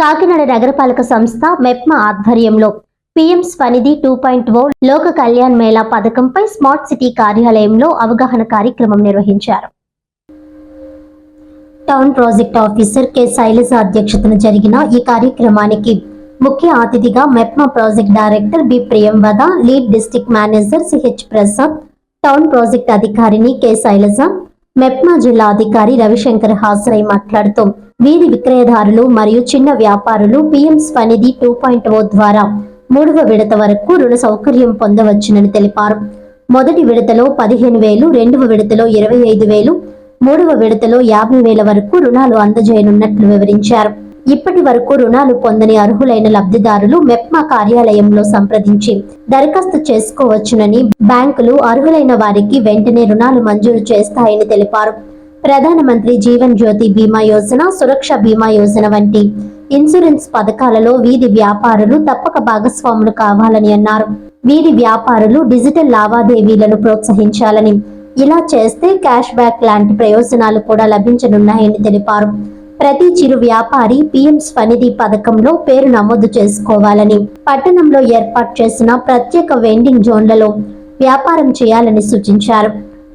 కాకినాడ నగరపాలక సంస్థ మెప్మా ఆధ్వర్యంలో PM Svanidhi two point O Lok Kalyan Mela పథకంపై smart city కార్యాలయంలో అవగాహన కార్యక్రమం నిర్వహించారు. Town project officer K. Shailaja అధ్యక్షతన జరిగిన ఈ కార్యక్రమానికి ముఖ్య అతిథిగా MEPMA project director B. Priyamvada lead district manager CH Prasad town project అధికారిని కె. శైలజ మెప్మా జిల్లా అధికారి రవిశంకర్ హాజరై మాట్లాడుతూ వీధి విక్రయదారులు మరియు చిన్న వ్యాపారులు PM Svanidhi two point O ద్వారా మూడవ విడత వరకు రుణ సౌకర్యం పొందవచ్చునని తెలిపారు. మొదటి విడతలో పదిహేను వేలు రెండవ విడతలో ఇరవై ఐదు వేలు మూడవ విడతలో యాభై వేల వరకు రుణాలు అందజేయనున్నట్లు వివరించారు. ఇప్పటి వరకు రుణాలు పొందని అర్హులైన లబ్ధిదారులు మెప్మా కార్యాలయంలో సంప్రదించి దరఖాస్తు చేసుకోవచ్చునని బ్యాంకులు అర్హులైన వారికి వెంటనే రుణాలు మంజూరు చేస్తాయని తెలిపారు. ప్రధానమంత్రి జీవన్ జ్యోతి బీమా యోజన సురక్ష బీమా యోజన వంటి ఇన్సూరెన్స్ పథకాలలో వీధి వ్యాపారులు తప్పక భాగస్వాములు కావాలని అన్నారు. వీధి వ్యాపారులు డిజిటల్ లావాదేవీలను ప్రోత్సహించాలని ఇలా చేస్తే క్యాష్ బ్యాక్ లాంటి ప్రయోజనాలు కూడా లభించనున్నాయని తెలిపారు. ప్రతి చిరు వ్యాపారి పిఎం స్వనిధి పథకంలో పేరు నమోదు చేసుకోవాలని పట్టణంలో ఏర్పాటు చేసిన ప్రత్యేక వెండింగ్ జోన్లలో వ్యాపారం చేయాలని సూచించారు.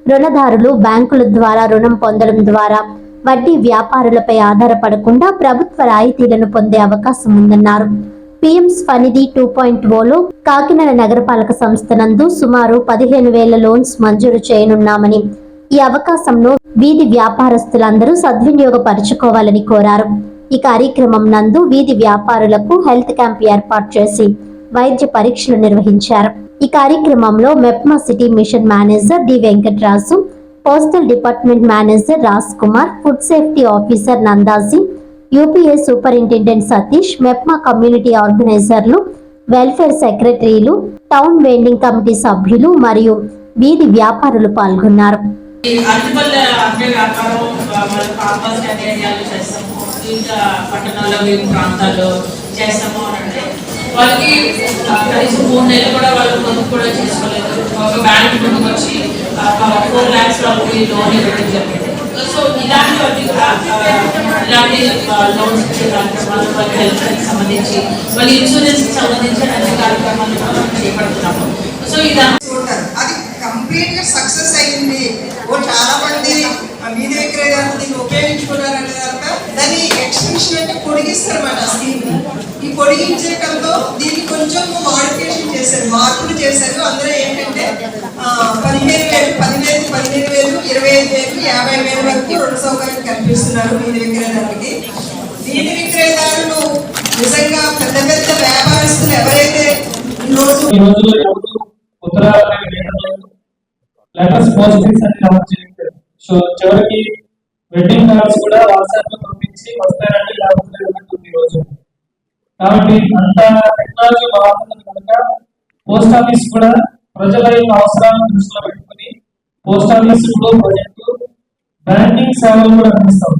రుణదారులు బ్యాంకుల ద్వారా రుణం పొందడం ద్వారా వడ్డీ వ్యాపారులపై ఆధారపడకుండా ప్రభుత్వ రాయితీలను పొందే అవకాశం ఉందన్నారు. పిఎం స్వనిధి టూ పాయింట్ ఓలో కాకినాడ నగరపాలక సంస్థ నందు సుమారు పదిహేను వేల లోన్స్ మంజూరు చేయనున్నామని ఈ అవకాశంను వీధి వ్యాపారస్తులందరూ సద్వినియోగపరుచుకోవాలని కోరారు. ఈ కార్యక్రమం నందు వీధి వ్యాపారులకు హెల్త్ క్యాంప్ ఏర్పాటు చేసి వైద్య పరీక్షలు నిర్వహించారు. ఈ కార్యక్రమంలో MEPMA city mission manager D Venkatraju postal department manager Raj Kumar food safety officer Nandaji UPA superintendent Satish MEPMA community ఆర్గనైజర్లు welfare సెక్రటరీలు టౌన్ వెండింగ్ కమిటీ సభ్యులు మరియు వీధి వ్యాపారులు పాల్గొన్నారు. ఈ అరటిపళ్ళ వ్యాపారం ఆ, పాపాస్ ఏరియాలో చేస్తాము. ఇంకా పట్టణాల్లో వివిధ ప్రాంతాల్లో చేస్తాము అని అంటే వాళ్ళకి కనీసం మూడు నెలలు కూడా వాళ్ళు పొదుపు కూడా చేసుకోలేదు. ఒక బ్యాంక్ ముందుకు వచ్చి ఫోర్ ల్యాక్స్ వాళ్ళకి లోన్ ఇవ్వడం జరిగింది. సో ఇలాంటివన్నీ కూడా ఇలాంటి లోన్స్ ఇచ్చే కార్యక్రమాలు వాళ్ళ హెల్త్ సంబంధించి వాళ్ళ ఇన్సూరెన్స్ సంబంధించి అన్ని కార్యక్రమాలు అంటే పొడిగిస్తారు అన్నమాట స్కీమ్ ఈ పొడిగించడంతో దీన్ని కొంచెం మాడిఫికేషన్ చేశారు. మార్పులు చేశారు. అందులో ఏంటంటే పదిహేను వేలు పదివేలు పదిహేను వేలు ఇరవై ఐదు వేలు యాభై వేల వరకు రుణ సౌకర్యం కల్పిస్తున్నారు వీధి విక్రయదారులకి వీధి విక్రయదారులు నిజంగా పెద్ద పెద్ద వ్యాపారస్తులు ఎవరైతే ఈరోజు లెటర్స్ పోస్టింగ్స్ అని నమోదు చేయలేదు సో చివరికి వెడ్డింగ్ కార్డ్స్ కూడా వాట్సాప్లో పంపించి వస్తారంటే లేకపోతే రోజు. కాబట్టి అంత టెక్నాలజీ బాగుంటుంది కనుక పోస్ట్ ఆఫీస్ కూడా ప్రజల యొక్క అవసరాలను దృష్టిలో పెట్టుకుని పోస్ట్ ఆఫీస్ ఇప్పుడు ప్రజెంట్ బ్యాంకింగ్ సేవలు కూడా అందిస్తాం.